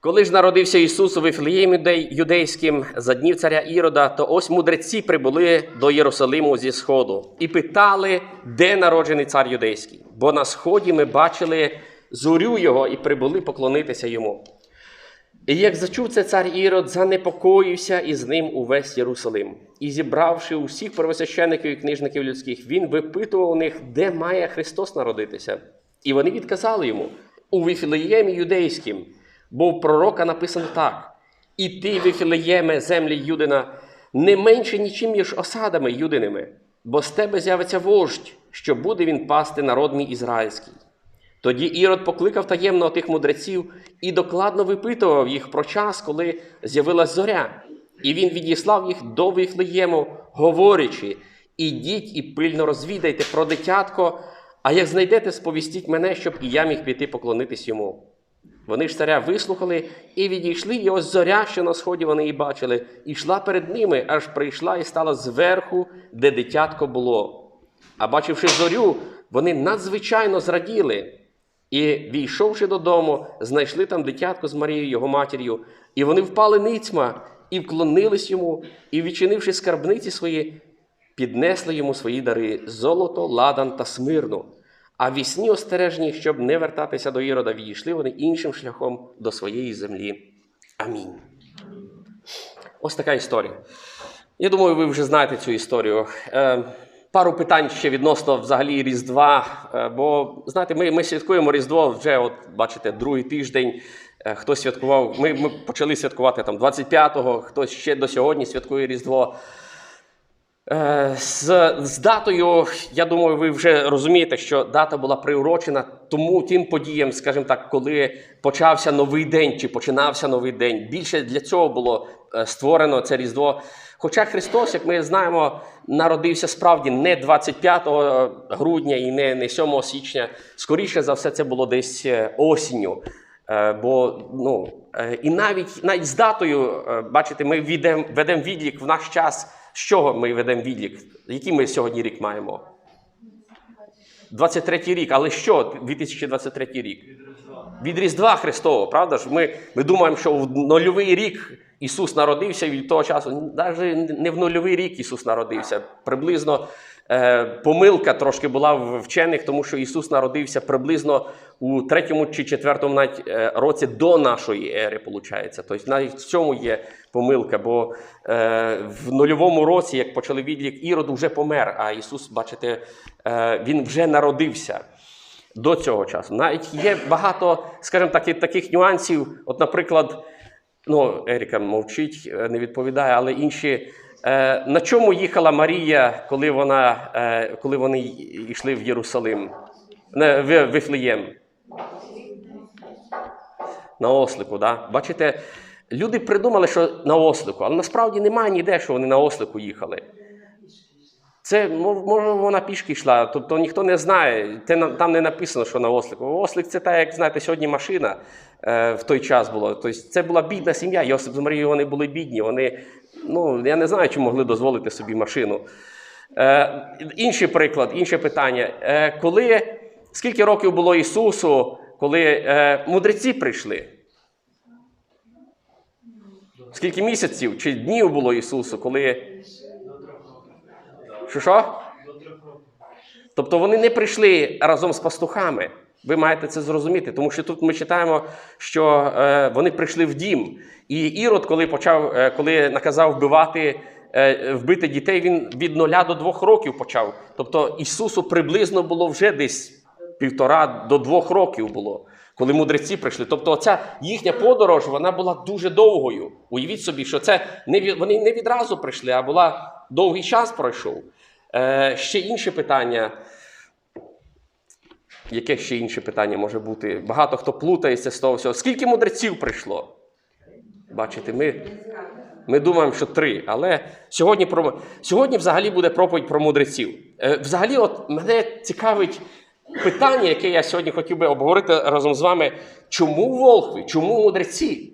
Коли ж народився Ісус у Вифлеємі юдейським за днів царя Ірода, то ось мудреці прибули до Єрусалиму зі сходу і питали, де народжений цар юдейський. Бо на сході ми бачили зорю його і прибули поклонитися йому. І як зачув це цар Ірод, занепокоївся із ним увесь Єрусалим. І зібравши усіх первосвящеників і книжників людських, він випитував у них, де має Христос народитися. І вони відказали йому у Віфілеємі юдейським, бо в пророка написано так: І ти, Віфілеєме, землі Юдина, не менше нічим, ніж осадами юдиними, бо з тебе з'явиться вождь, що буде він пасти народ мій ізраїльський. Тоді Ірод покликав таємно тих мудреців і докладно випитував їх про час, коли з'явилась зоря. І він відіслав їх до Вифлеєму, говорячи: Ідіть і пильно розвідайте про дитятко, а як знайдете, сповістіть мене, щоб і я міг піти поклонитись йому. Вони ж царя вислухали і відійшли, і ось зоря, що на сході вони її бачили, і йшла перед ними, аж прийшла і стала зверху, де дитятко було. А бачивши зорю, вони надзвичайно зраділи. І, війшовши додому, знайшли там дитятко з Марією, його матір'ю, і вони впали ницьма і вклонились йому, і, відчинивши скарбниці свої, піднесли йому свої дари золото, ладан та смирну. А вісні остережні, щоб не вертатися до Ірода, відійшли вони іншим шляхом до своєї землі. Амінь. Ось така історія. Я думаю, ви вже знаєте цю історію. Е, пару питань ще відносно взагалі Різдва. Е, бо знаєте, ми, ми святкуємо Різдво вже, от бачите, другий тиждень. Е, хтось святкував. Ми, ми почали святкувати там 25-го, хтось ще до сьогодні святкує Різдво. Е, З, з датою, я думаю, ви вже розумієте, що дата була приурочена тому тим подіям, скажімо так, коли почався новий день чи починався новий день. Більше для цього було е, створено це Різдво. Хоча Христос, як ми знаємо, народився справді не 25 грудня і не, не 7 січня. Скоріше за все, це було десь е, осінню. Е, Бо ну е, і навіть навіть з датою, е, бачите, ми ведемо ведем відлік в наш час. З чого ми ведемо відлік? Який ми сьогодні рік маємо? 23 рік. Але що 2023 рік? Від Різдва Христового, правда ж? Ми, ми думаємо, що в нульовий рік Ісус народився і від того часу. Навіть не в нульовий рік Ісус народився. Приблизно помилка трошки була в вчених, тому що Ісус народився приблизно у третьому чи четвертому е, році до нашої ери, виходить. Тобто навіть в цьому є помилка, бо е, в нульовому році, як почали відлік, Ірод вже помер, а Ісус, бачите, е, Він вже народився до цього часу. Навіть є багато, скажімо так, таких нюансів. От, наприклад, ну, Еріка мовчить, е, не відповідає, але інші. Е, на чому їхала Марія, коли, вона, е, коли вони йшли в Єрусалим? В Вифлеєм? На ослику, да? Бачите, люди придумали, що на ослику, але насправді немає ніде, що вони на ослику їхали. Це може вона пішки йшла, тобто ніхто не знає. Там не написано, що на ослику. Ослик це так, як знаєте, сьогодні машина е, в той час було. Тобто це була бідна сім'я. Йосип з Марією вони були бідні. Вони, ну я не знаю, чи могли дозволити собі машину. Е, інший приклад, інше питання. Е, коли скільки років було Ісусу, коли е, мудреці прийшли? Скільки місяців чи днів було Ісусу, коли. Що що? Тобто вони не прийшли разом з пастухами. Ви маєте це зрозуміти, тому що тут ми читаємо, що е, вони прийшли в дім. І Ірод, коли почав, е, коли наказав вбивати, е, вбити дітей, він від нуля до двох років почав. Тобто Ісусу приблизно було вже десь півтора до двох років було, коли мудреці прийшли. Тобто, ця їхня подорож вона була дуже довгою. Уявіть собі, що це не вони не відразу прийшли, а була довгий час пройшов. Е, ще інше питання. Яке ще інше питання може бути? Багато хто плутається з того всього. Скільки мудреців прийшло? Бачите, ми, ми думаємо, що три. Але сьогодні, про, сьогодні взагалі буде проповідь про мудреців. Е, взагалі, от мене цікавить питання, яке я сьогодні хотів би обговорити разом з вами. Чому волхви? Чому мудреці?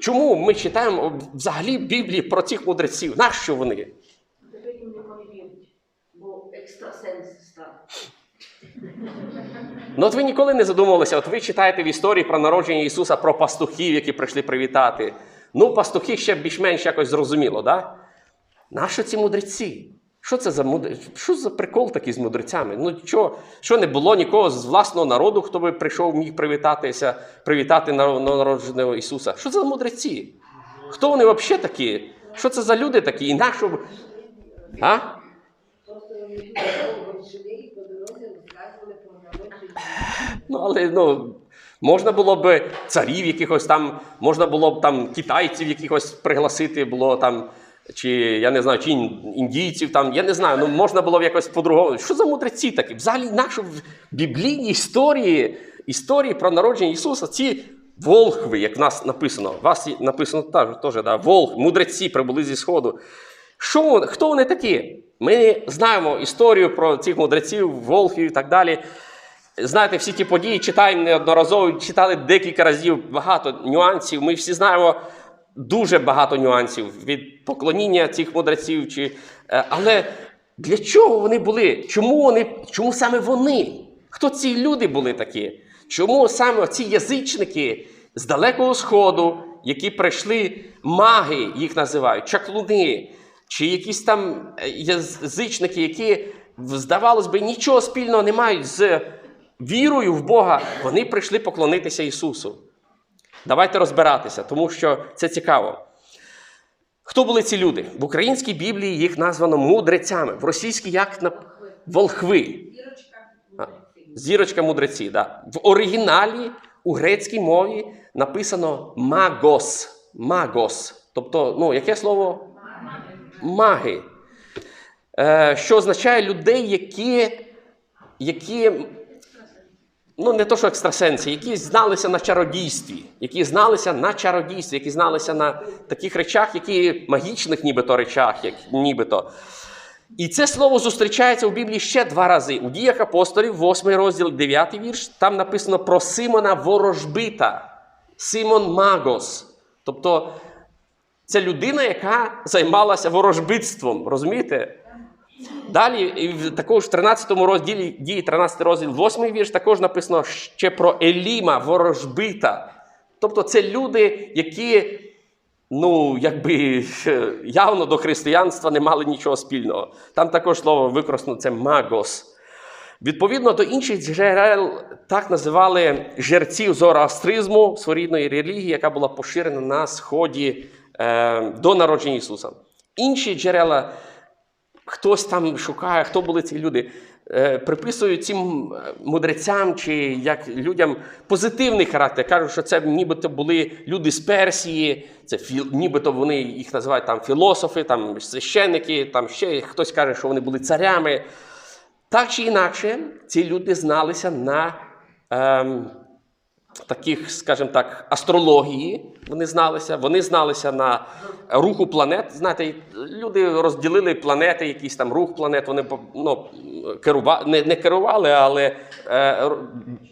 Чому ми читаємо взагалі Біблії про цих мудреців? Нащо вони? Бо екстрасенс. Ну, от ви ніколи не задумувалися, от ви читаєте в історії про народження Ісуса про пастухів, які прийшли привітати. Ну, пастухи ще більш-менш якось зрозуміло, да? Нащо ці мудреці? Що це за мудр... Що за прикол такий з мудрецями? Ну що, що не було нікого з власного народу, хто би прийшов, міг привітатися, привітати наро- новонародженого Ісуса? Що це за мудреці? Хто вони взагалі такі? Що це за люди такі? Інакше. б- А? Просто вони йшли і по дорозі розказували про народження. Ну, але ну, можна було б царів якихось там, можна було б там китайців якихось пригласити, було там, чи я не знаю, чи індійців там, я не знаю, ну можна було б якось по-другому. Що за мудреці такі? Взагалі, наші в біблійній історії, історії про народження Ісуса, ці волхви, як в нас написано, у вас написано теж, да, волх, мудреці прибули зі Сходу. Що, хто вони такі? Ми знаємо історію про цих мудреців, волхів і так далі. Знаєте, всі ті події читаємо неодноразово, читали декілька разів багато нюансів. Ми всі знаємо дуже багато нюансів від поклоніння цих мудреців. Чи... е, Але для чого вони були? Чому, вони... Чому саме вони? Хто ці люди були такі? Чому саме ці язичники з Далекого Сходу, які прийшли маги, їх називають, чаклуни, чи якісь там е, язичники, які, здавалось би, нічого спільного не мають з вірою в Бога, вони прийшли поклонитися Ісусу. Давайте розбиратися, тому що це цікаво. Хто були ці люди? В українській Біблії їх названо мудрецями, в російській як на волхви. Зірочка мудреці. Да. В оригіналі у грецькій мові написано магос. Магос. Тобто, ну, яке слово? Маги. Е, що означає людей, які, які ну не то, що екстрасенси, які зналися на чародійстві, які зналися на чародійстві, які зналися на таких речах, які магічних нібито речах, як нібито. І це слово зустрічається у Біблії ще два рази. У діях апостолів, 8 розділ, 9 вірш, там написано про Симона Ворожбита, Симон Магос. Тобто це людина, яка займалася ворожбитством, розумієте? Далі, також в 13 розділі дії 13 розділ, 8 вірш, також написано ще про Еліма, ворожбита. Тобто це люди, які, ну, якби явно до християнства не мали нічого спільного. Там також слово використано це магос. Відповідно до інших джерел, так називали жерців зороастризму, своєрідної релігії, яка була поширена на сході е, до народження Ісуса. Інші джерела хтось там шукає, хто були ці люди, е, приписують цим е, мудрецям чи як людям позитивний характер. Кажуть, що це нібито були люди з Персії, це нібито вони їх називають там філософи, там священники, там ще хтось каже, що вони були царями. Так чи інакше, ці люди зналися на ем, таких, скажімо так, астрології. Вони зналися, вони зналися на руху планет. Знаєте, люди розділили планети, якийсь там рух планет. Вони ну, керува... не, не керували, але е,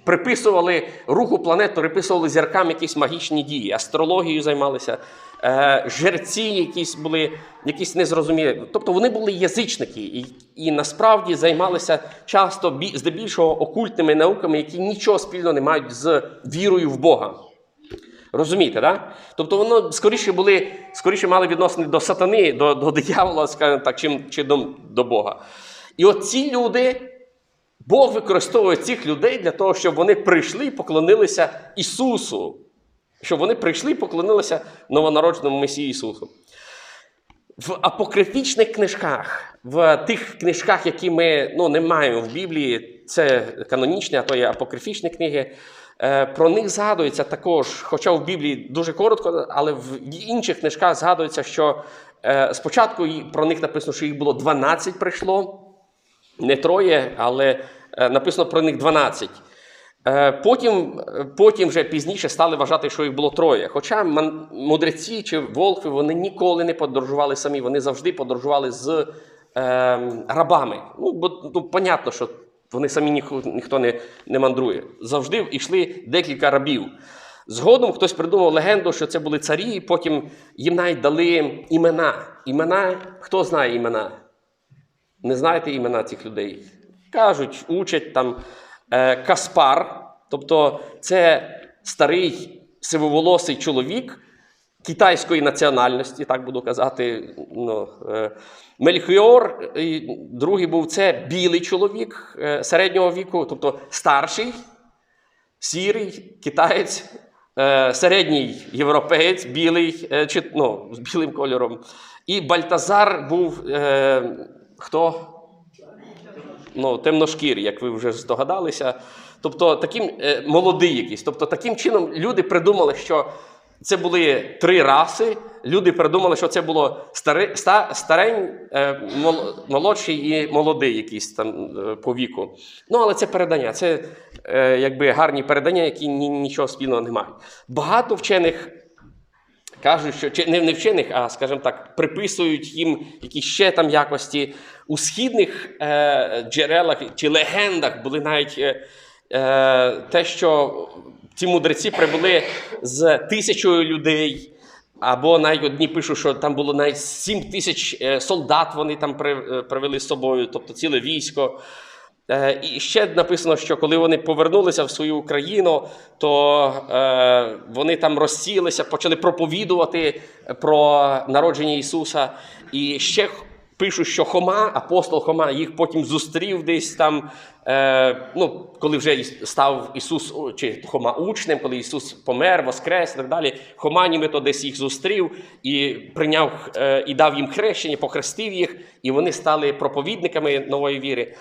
приписували руху планет, приписували зіркам якісь магічні дії. Астрологією займалися. Е, жерці якісь були, якісь незрозумілі. Тобто вони були язичники і, і насправді займалися часто бі- здебільшого окультними науками, які нічого спільного не мають з вірою в Бога. Розумієте, да? Тобто воно скоріше були, скоріше мали відносини до сатани, до, до диявола, скажімо так, чим, чи до, до Бога. І от ці люди, Бог використовує цих людей для того, щоб вони прийшли і поклонилися Ісусу. Щоб вони прийшли і поклонилися новонародженому Месії Ісусу. В апокрифічних книжках, в тих книжках, які ми ну, не маємо в Біблії, це канонічні, а то є апокрифічні книги. е, Про них згадується також, хоча в Біблії дуже коротко, але в інших книжках згадується, що е, спочатку про них написано, що їх було 12 прийшло, не троє, але е, написано про них 12. Е, Потім, е, потім вже пізніше стали вважати, що їх було троє. Хоча мудреці чи волхви вони ніколи не подорожували самі, вони завжди подорожували з е, рабами. Ну, бо ну, понятно, що вони самі ніхто, ніхто не, не мандрує. Завжди йшли декілька рабів. Згодом хтось придумав легенду, що це були царі, і потім їм навіть дали імена. Імена, хто знає імена? Не знаєте імена цих людей? кажуть, учать там е, Каспар, тобто це старий сивоволосий чоловік китайської національності, так буду казати. Ну, е, Мельхіор, і другий був це білий чоловік е, середнього віку, тобто старший, сірий китаєць, е, середній європеєць, білий, е, чи, ну, з білим кольором. І Бальтазар був е, хто? ну, темношкірі, як ви вже здогадалися. Тобто таким е, молодий якийсь. Тобто, таким чином люди придумали, що це були три раси. Люди придумали, що це було стари, ста, старень, е, мол- молодший і молодий якийсь там е, по віку. Ну, але це передання. Це е, якби гарні передання, які ні, нічого спільного не мають. Багато вчених кажуть, що не, не вчених, а скажімо так, приписують їм якісь ще там якості. У східних е, джерелах чи легендах були навіть е, е, те, що ці мудреці прибули з тисячою людей. Або навіть одні пишуть, що там було навіть 7 тисяч е, солдат вони там е, привели з собою, тобто ціле військо. Е, І ще написано, що коли вони повернулися в свою країну, то е, вони там розсілися, почали проповідувати про народження Ісуса. І ще пишуть, що Хома, апостол Хома, їх потім зустрів десь там, е, ну, коли вже став Ісус чи Хома учнем, коли Ісус помер, воскрес і так далі. Хома нібито десь їх зустрів і прийняв і дав їм хрещення, похрестив їх, і вони стали проповідниками нової віри.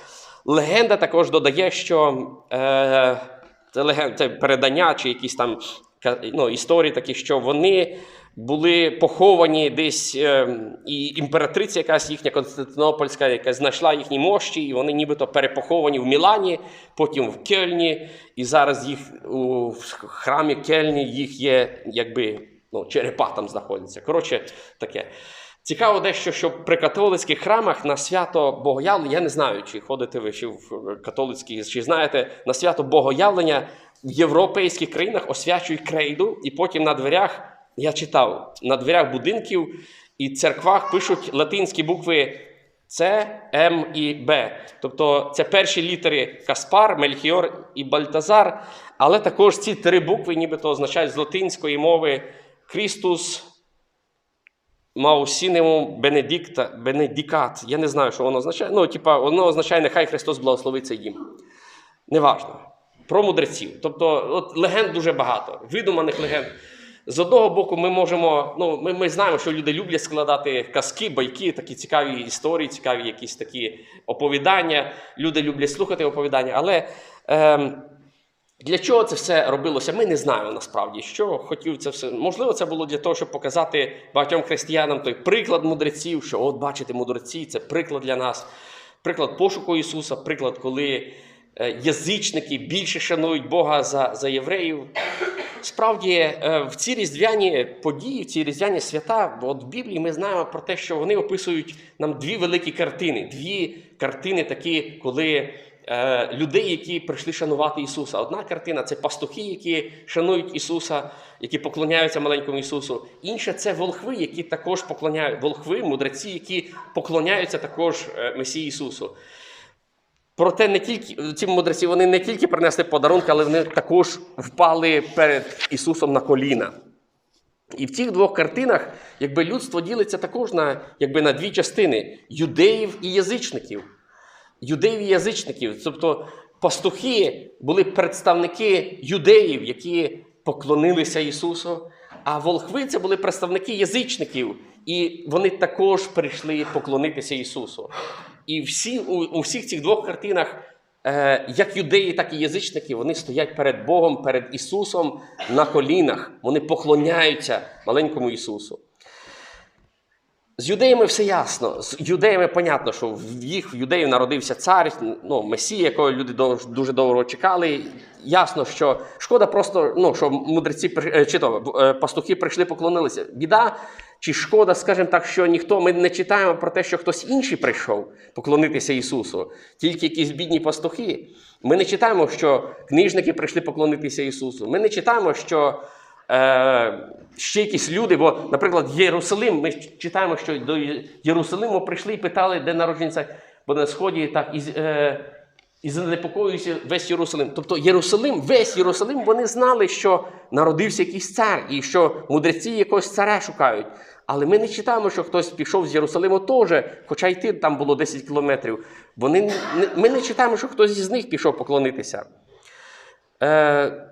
Легенда також додає, що е, це, леген, це передання чи якісь там ну, історії такі, що вони були поховані десь, е, і імператриця якась їхня Константинопольська, яка знайшла їхні мощі, і вони нібито перепоховані в Мілані, потім в Кельні, і зараз їх у храмі Кельні їх є, якби ну, черепа там знаходяться. Коротше, таке. Цікаво дещо, що при католицьких храмах на свято Богоявлення, я не знаю, чи ходите ви чи в католицькі, чи знаєте, на свято Богоявлення в європейських країнах освячують крейду, і потім на дверях, я читав, на дверях будинків і церквах пишуть латинські букви С, М і Б. Тобто це перші літери Каспар, Мельхіор і Бальтазар, але також ці три букви нібито означають з латинської мови Крістус. Маусінему Бенедикта, Бенедикат. Я не знаю, що воно означає. Ну, типа, воно означає, нехай Христос благословиться їм. Неважно. Про мудреців. Тобто, от легенд дуже багато, видуманих легенд. З одного боку, ми можемо, ну, ми, ми знаємо, що люди люблять складати казки, байки, такі цікаві історії, цікаві якісь такі оповідання. Люди люблять слухати оповідання. Але ем, для чого це все робилося? Ми не знаємо насправді, що хотів це все. Можливо, це було для того, щоб показати багатьом християнам той приклад мудреців, що от бачите, мудреці, це приклад для нас, приклад пошуку Ісуса, приклад, коли е, язичники більше шанують Бога за, за євреїв. Справді, е, в ці різдвяні події, в ці різдвяні свята, от в Біблії ми знаємо про те, що вони описують нам дві великі картини. Дві картини такі, коли е, людей, які прийшли шанувати Ісуса. Одна картина це пастухи, які шанують Ісуса, які поклоняються маленькому Ісусу. Інша це волхви, які також поклоняють волхви, мудреці, які поклоняються також е, Месії Ісусу. Проте не тільки ці мудреці вони не тільки принесли подарунки, але вони також впали перед Ісусом на коліна. І в цих двох картинах якби людство ділиться також на, якби, на дві частини: юдеїв і язичників. Юдеїв і язичників. Тобто пастухи були представники юдеїв, які поклонилися Ісусу, а волхви це були представники язичників, і вони також прийшли поклонитися Ісусу. І всі, у, у всіх цих двох картинах, е, як юдеї, так і язичники, вони стоять перед Богом, перед Ісусом на колінах. Вони поклоняються маленькому Ісусу. З юдеями все ясно. З юдеями понятно, що в їх в юдеїв народився цар, ну, Месія, якого люди дуже довго чекали. Ясно, що шкода просто, ну, що мудреці е, чи то е, пастухи прийшли, поклонилися. Біда, чи шкода, скажімо так, що ніхто, ми не читаємо про те, що хтось інший прийшов поклонитися Ісусу, тільки якісь бідні пастухи. Ми не читаємо, що книжники прийшли поклонитися Ісусу. Ми не читаємо, що ще якісь люди, бо, наприклад, Єрусалим, ми читаємо, що до Єрусалиму прийшли і питали, де народжений цар. Бо на сході так, е, і занепокоюється весь Єрусалим. Тобто Єрусалим, весь Єрусалим, вони знали, що народився якийсь цар, і що мудреці якогось царя шукають. Але ми не читаємо, що хтось пішов з Єрусалиму теж, хоча йти там було 10 кілометрів. Вони, ми не читаємо, що хтось із них пішов поклонитися. Е,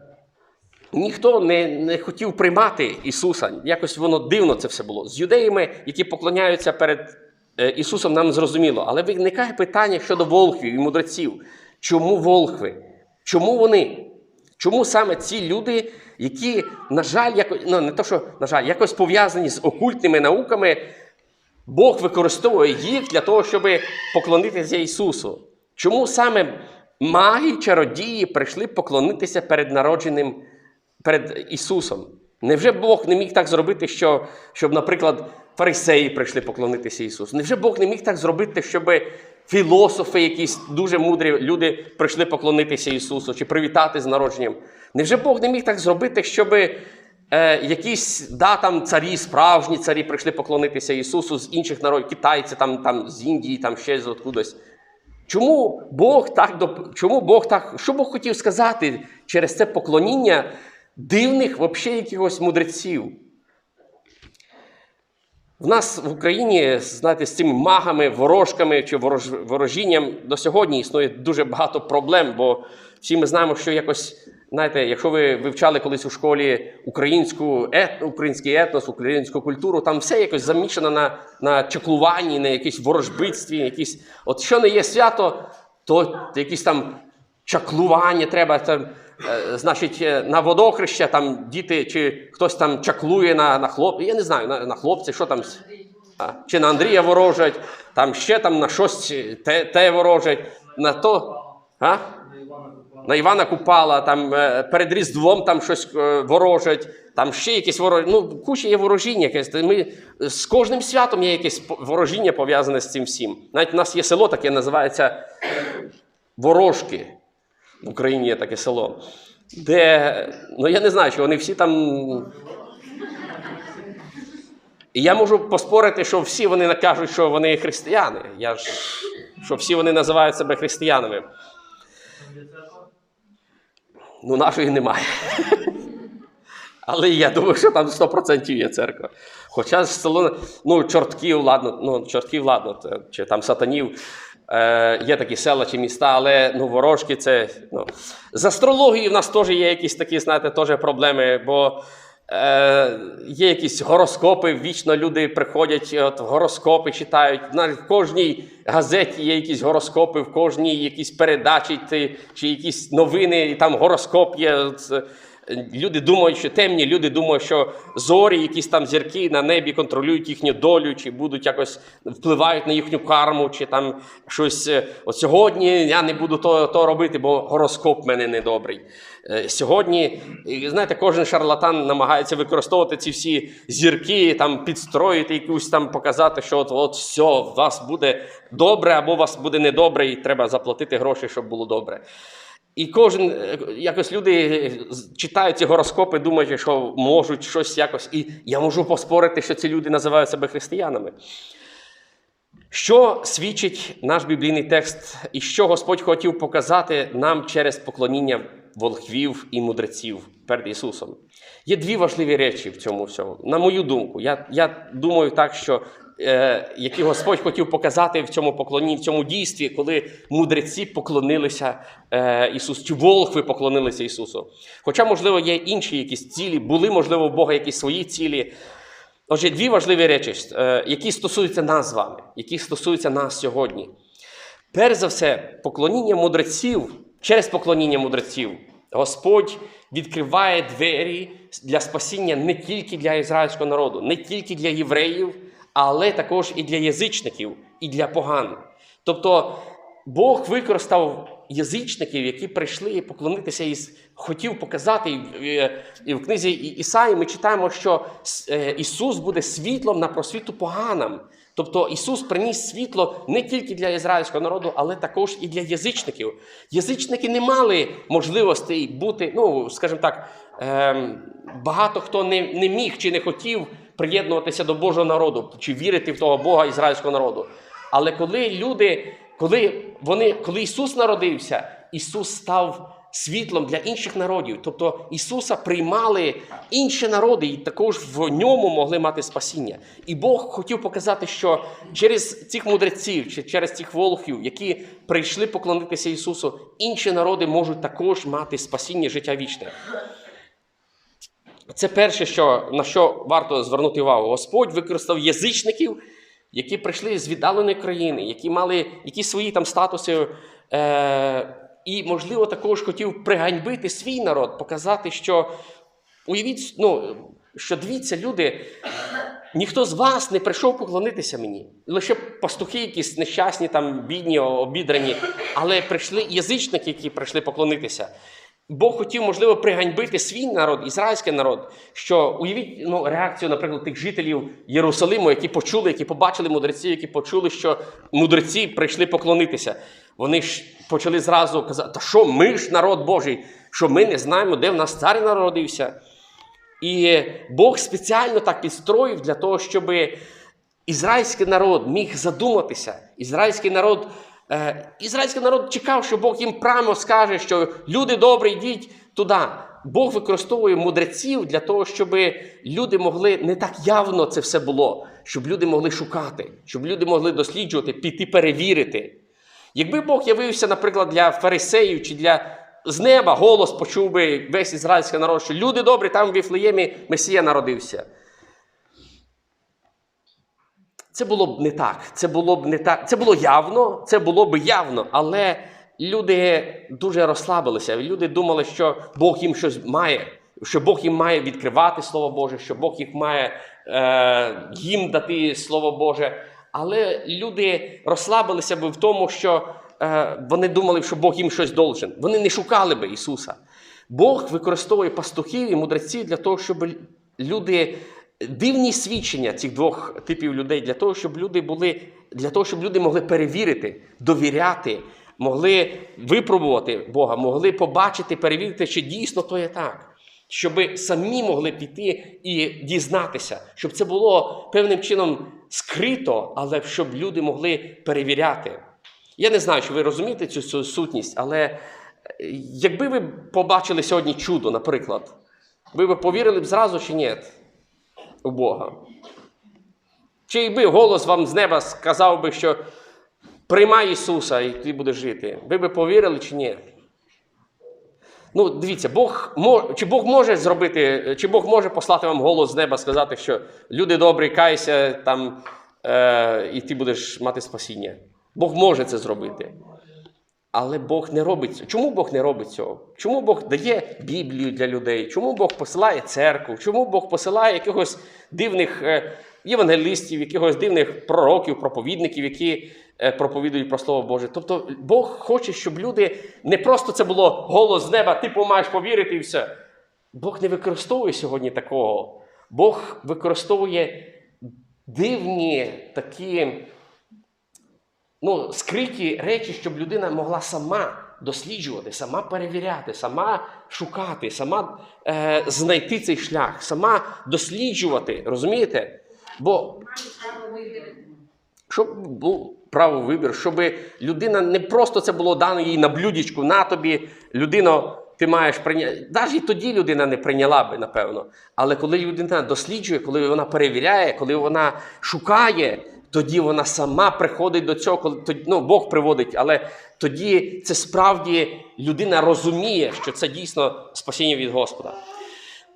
ніхто не, не хотів приймати Ісуса. Якось воно дивно це все було. З юдеями, які поклоняються перед е, Ісусом, нам зрозуміло. Але виникає питання щодо волхвів і мудреців. Чому волхви? Чому вони? Чому саме ці люди, які, на жаль, якось, ну не то, що, на жаль, якось пов'язані з окультними науками, Бог використовує їх для того, щоб поклонитися Ісусу. Чому саме маги, чародії прийшли поклонитися перед народженим перед Ісусом? Невже Бог не міг так зробити, що, щоб, наприклад, фарисеї прийшли поклонитися Ісусу? Невже Бог не міг так зробити, щоб філософи, якісь дуже мудрі люди прийшли поклонитися Ісусу чи привітати з народженням? Невже Бог не міг так зробити, щоб е, якісь да, там царі, справжні царі прийшли поклонитися Ісусу з інших народів, китайці там, там з Індії, там ще з откудись? Чому Бог так чому Бог так, що Бог хотів сказати через це поклоніння дивних вообще якихось мудреців? В нас в Україні, знаєте, з цими магами, ворожками чи ворож, ворожінням до сьогодні існує дуже багато проблем, бо всі ми знаємо, що якось, знаєте, якщо ви вивчали колись у школі українську ет, український етнос, українську культуру, там все якось замішано на, на чаклуванні, на якійсь ворожбитстві, якісь, от що не є свято, то якісь там чаклування треба. Там, значить, е, на водохреща там діти чи хтось там чаклує на, на хлопців, я не знаю, на, на хлопців, що там. А, чи на Андрія ворожать, там ще там на щось те, те ворожать, на то. А? На Івана Купала, там е, перед Різдвом там щось е, ворожать, там ще якісь ворожі. Ну, куча є ворожіння якесь. Ми, з кожним святом є якесь ворожіння пов'язане з цим всім. Навіть у нас є село таке, називається Ворожки. В Україні є таке село. Де, ну я не знаю, чи вони всі там. І я можу поспорити, що всі вони накажуть, що вони християни. Я ж, що всі вони називають себе християнами. Ну, нашої немає. Але я думаю, що там 100% є церква. Хоча село, ну, чортків, ладно, ну, чортків, ладно, чи там сатанів. Е, є такі села чи міста, але ну, ворожки це. Ну. З астрологією в нас теж є якісь такі, знаєте, теж проблеми, бо е, є якісь гороскопи, вічно люди приходять, от, гороскопи читають. В кожній газеті є якісь гороскопи, в кожній якісь передачі ти, чи якісь новини, і там гороскоп є. От, Люди думають, що темні, люди думають, що зорі, якісь там зірки на небі контролюють їхню долю, чи будуть якось впливають на їхню карму, чи там щось. е, От сьогодні я не буду то, то робити, бо гороскоп в мене недобрий. Е, Сьогодні, знаєте, кожен шарлатан намагається використовувати ці всі зірки, там підстроїти якусь там, показати, що от, от все, у вас буде добре, або у вас буде недобре, і треба заплатити гроші, щоб було добре. І кожен, е, якось люди е, читають ці гороскопи, думають, що можуть щось якось. І я можу поспорити, що ці люди називають себе християнами. Що свідчить наш біблійний текст, і що Господь хотів показати нам через поклоніння волхвів і мудреців перед Ісусом? Є дві важливі речі в цьому всьому. На мою думку, я, я думаю так, що які Господь хотів показати в цьому поклоні, в цьому дійстві, коли мудреці поклонилися е, Ісусу, чи волхви поклонилися Ісусу. Хоча, можливо, є інші якісь цілі, були, можливо, у Бога якісь свої цілі. Отже, дві важливі речі, е, які стосуються нас з вами, які стосуються нас сьогодні. Перш за все, поклоніння мудреців, через поклоніння мудреців, Господь відкриває двері для спасіння не тільки для ізраїльського народу, не тільки для євреїв, але також і для язичників, і для поган. Тобто Бог використав язичників, які прийшли поклонитися і хотів показати. І, в книзі Ісаї ми читаємо, що е, Ісус буде світлом на просвіту поганам. Тобто Ісус приніс світло не тільки для ізраїльського народу, але також і для язичників. Язичники не мали можливостей бути, ну, скажімо так, ем, багато хто не, не міг чи не хотів приєднуватися до Божого народу, чи вірити в того Бога ізраїльського народу. Але коли люди коли, вони, коли Ісус народився, Ісус став світлом для інших народів. Тобто Ісуса приймали інші народи і також в ньому могли мати спасіння. І Бог хотів показати, що через цих мудреців чи через цих волхів, які прийшли поклонитися Ісусу, інші народи можуть також мати спасіння життя вічне. Це перше, що, на що варто звернути увагу. Господь використав язичників, які прийшли з віддаленої країни, які мали якісь свої там статуси. Е- і, можливо, також хотів приганьбити свій народ, показати, що уявіть, ну, що дивіться, люди, ніхто з вас не прийшов поклонитися мені. Лише пастухи, якісь нещасні, там, бідні, обідрані, але прийшли язичники, які прийшли поклонитися. Бог хотів, можливо, приганьбити свій народ, ізраїльський народ, що уявіть ну, реакцію, наприклад, тих жителів Єрусалиму, які почули, які побачили мудреців, які почули, що мудреці прийшли поклонитися. Вони ж почали зразу казати, та що ми ж народ Божий, що ми не знаємо, де в нас цар народився. І Бог спеціально так підстроїв для того, щоб ізраїльський народ міг задуматися. Ізраїльський народ, ізраїльський народ чекав, що Бог їм прямо скаже, що люди добрі, йдіть туди. Бог використовує мудреців для того, щоб люди могли не так явно це все було, щоб люди могли шукати, щоб люди могли досліджувати, піти перевірити. Якби Бог явився, наприклад, для фарисеїв чи для з неба голос почув би весь ізраїльський народ, що люди добрі, там в Віфлеємі Месія народився. Це було б не так. Це було б не так. Це було явно, це було б явно, але люди дуже розслабилися. Люди думали, що Бог їм щось має, що Бог їм має відкривати Слово Боже, що Бог їх має е, їм дати Слово Боже. Але люди розслабилися б в тому, що е, вони думали, що Бог їм щось должен. Вони не шукали би Ісуса. Бог використовує пастухів і мудреців для того, щоб люди дивні свідчення цих двох типів людей для того, щоб люди були, для того, щоб люди могли перевірити, довіряти, могли випробувати Бога, могли побачити, перевірити, чи дійсно то є так. Щоб самі могли піти і дізнатися, щоб це було певним чином скрито, але щоб люди могли перевіряти. Я не знаю, чи ви розумієте цю, цю сутність, але е, якби ви побачили сьогодні чудо, наприклад, ви б повірили б зразу чи ні у Бога? Чи якби голос вам з неба сказав би, що приймай Ісуса і ти будеш жити, ви б повірили чи ні? Ну, дивіться, Бог чи Бог може зробити, чи Бог може послати вам голос з неба, сказати, що люди добрі, кайся там, е, і ти будеш мати спасіння. Бог може це зробити. Але Бог не робить цього. Чому Бог не робить цього? Чому Бог дає Біблію для людей? Чому Бог посилає церкву? Чому Бог посилає якихось дивних е, євангелістів, якихось дивних пророків, проповідників, які е, проповідують про Слово Боже? Тобто Бог хоче, щоб люди не просто це було голос з неба, ти маєш повірити і все. Бог не використовує сьогодні такого. Бог використовує дивні такі ну, скриті речі, щоб людина могла сама досліджувати, сама перевіряти, сама шукати, сама е, знайти цей шлях, сама досліджувати. Розумієте? Бо щоб був право вибір, щоб людина не просто це було дано їй на блюдечку, на тобі, людино, ти маєш прийняти. Навіть і тоді людина не прийняла би, напевно. Але коли людина досліджує, коли вона перевіряє, коли вона шукає, тоді вона сама приходить до цього, коли ну, Бог приводить, але тоді це справді людина розуміє, що це дійсно спасіння від Господа.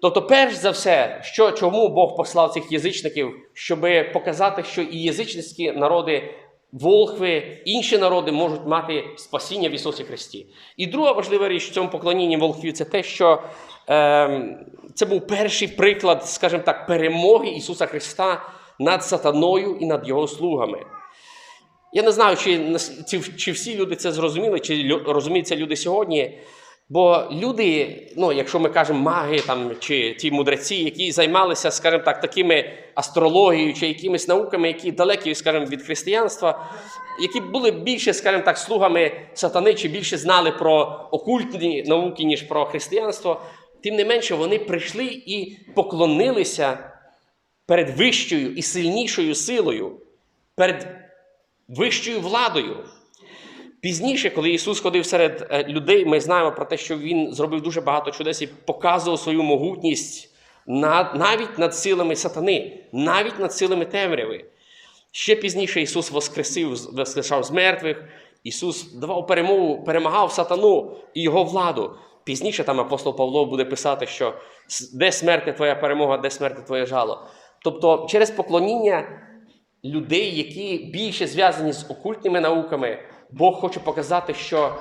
Тобто, перш за все, що, чому Бог послав цих язичників, щоб показати, що і язичницькі народи, волхви, інші народи можуть мати спасіння в Ісусі Христі. І друга важлива річ в цьому поклонінні волхвів це те, що е, це був перший приклад, скажімо так, перемоги Ісуса Христа над сатаною і над Його слугами. Я не знаю, чи, чи, всі люди це зрозуміли, чи лю- розуміють це люди сьогодні. Бо люди, ну, якщо ми кажемо маги там, чи ті мудреці, які займалися, скажімо так, такими астрологією чи якимись науками, які далекі, скажімо, від християнства, які були більше, скажімо так, слугами сатани, чи більше знали про окультні науки, ніж про християнство, тим не менше вони прийшли і поклонилися перед вищою і сильнішою силою, перед вищою владою. Пізніше, коли Ісус ходив серед е, людей, ми знаємо про те, що Він зробив дуже багато чудес і показував свою могутність навіть над силами сатани, навіть над силами темряви. Ще пізніше Ісус воскресив, воскрешав з мертвих. Ісус давав перемогу, перемагав сатану і його владу. Пізніше там апостол Павло буде писати, що де смерть твоя перемога, де смерть твоє жало. Тобто, через поклоніння людей, які більше зв'язані з окультними науками, Бог хоче показати, що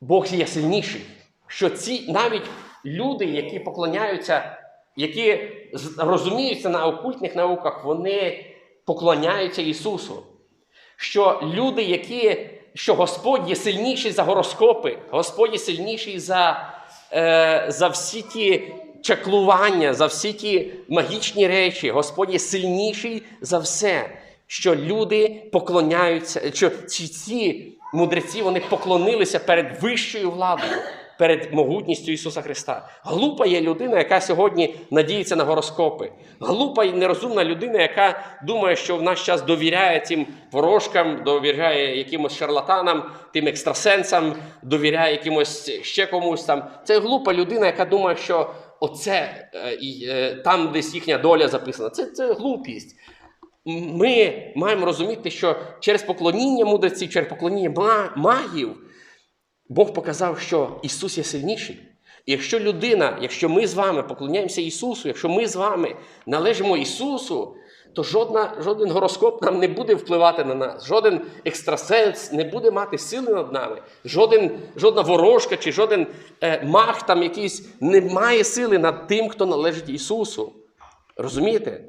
Бог є сильніший. Що ці навіть люди, які поклоняються, які розуміються на окультних науках, вони поклоняються Ісусу. Що люди, які, що Господь є сильніший за гороскопи, Господь є сильніший за, е, за всі ті чаклування, за всі ті магічні речі, Господь є сильніший за все. Що люди поклоняються, що ці, ці мудреці вони поклонилися перед вищою владою, перед могутністю Ісуса Христа. Глупа є людина, яка сьогодні надіється на гороскопи. Глупа і нерозумна людина, яка думає, що в наш час довіряє цим ворожкам, довіряє якимось шарлатанам, тим екстрасенсам, довіряє якимось ще комусь там. Це глупа людина, яка думає, що оце е, е, там десь їхня доля записана. Це, це глупість. Ми маємо розуміти, що через поклоніння мудреці, через поклоніння ма- магів, Бог показав, що Ісус є сильніший. І якщо людина, якщо ми з вами поклоняємося Ісусу, якщо ми з вами належимо Ісусу, то жодна, жоден гороскоп нам не буде впливати на нас, жоден екстрасенс не буде мати сили над нами, жоден, жодна ворожка чи жоден е, маг там якийсь не має сили над тим, хто належить Ісусу. Розумієте?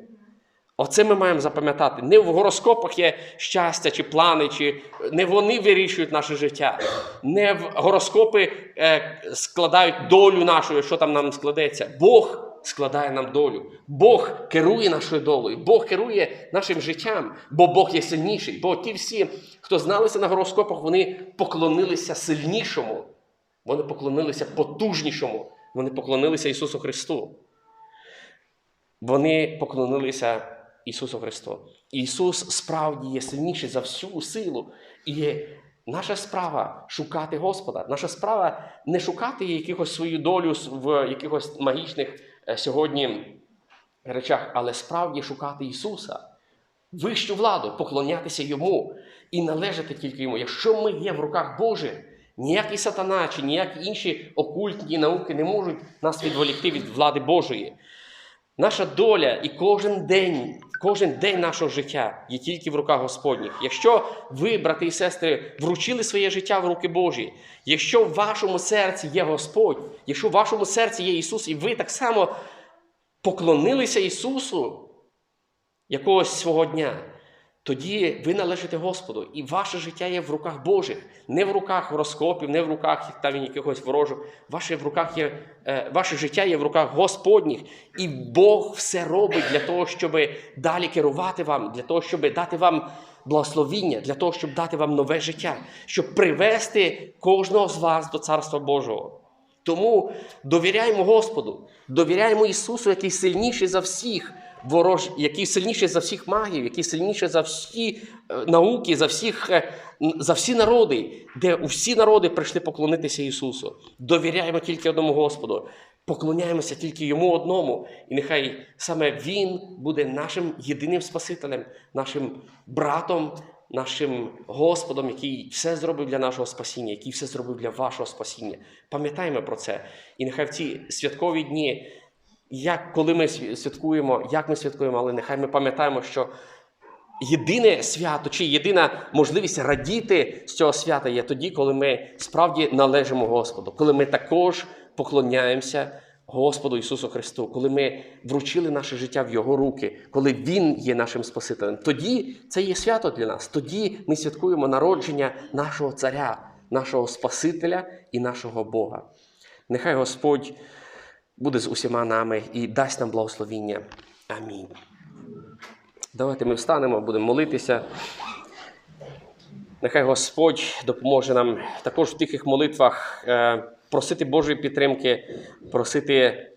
Оце ми маємо запам'ятати. Не в гороскопах є щастя чи плани, чи не вони вирішують наше життя. Не в гороскопи е, складають долю нашу, що там нам складеться. Бог складає нам долю. Бог керує нашою долею. Бог керує нашим життям, бо Бог є сильніший. Бо ті всі, хто зналися на гороскопах, вони поклонилися сильнішому. Вони поклонилися потужнішому. Вони поклонилися Ісусу Христу. Вони поклонилися Ісусу Христу. Ісус справді є сильніший за всю силу. І наша справа шукати Господа. Наша справа не шукати якихось свою долю в якихось магічних сьогодні речах, але справді шукати Ісуса, вищу владу, поклонятися Йому і належати тільки Йому. Якщо ми є в руках Божих, ніякий сатана чи ніякі інші окультні науки не можуть нас відволікти від влади Божої. Наша доля і кожен день, кожен день нашого життя є тільки в руках Господніх. Якщо ви, брати і сестри, вручили своє життя в руки Божі, якщо в вашому серці є Господь, якщо в вашому серці є Ісус, і ви так само поклонилися Ісусу якогось свого дня, тоді ви належите Господу, і ваше життя є в руках Божих, не в руках гороскопів, не в руках там якихось ворожок. Ваше, в руках є, е, ваше життя є в руках Господніх, і Бог все робить для того, щоб далі керувати вам, для того, щоб дати вам благословіння, для того, щоб дати вам нове життя, щоб привести кожного з вас до Царства Божого. Тому довіряємо Господу, довіряємо Ісусу, який сильніший за всіх ворож, який сильніший за всіх магів, який сильніший за всі е, науки, за всіх, е, за всі народи, де усі народи прийшли поклонитися Ісусу. Довіряємо тільки одному Господу, поклоняємося тільки Йому одному. І нехай саме Він буде нашим єдиним Спасителем, нашим братом, нашим Господом, який все зробив для нашого спасіння, який все зробив для вашого спасіння. Пам'ятаємо про це. І нехай в ці святкові дні, як коли ми святкуємо, як ми святкуємо, але нехай ми пам'ятаємо, що єдине свято чи єдина можливість радіти з цього свята є тоді, коли ми справді належимо Господу, коли ми також поклоняємося Господу Ісусу Христу, коли ми вручили наше життя в Його руки, коли Він є нашим Спасителем. Тоді це є свято для нас. Тоді ми святкуємо народження нашого Царя, нашого Спасителя і нашого Бога. Нехай Господь буде з усіма нами і дасть нам благословіння. Амінь. Давайте ми встанемо, будемо молитися. Нехай Господь допоможе нам також в тихих молитвах е, просити Божої підтримки, просити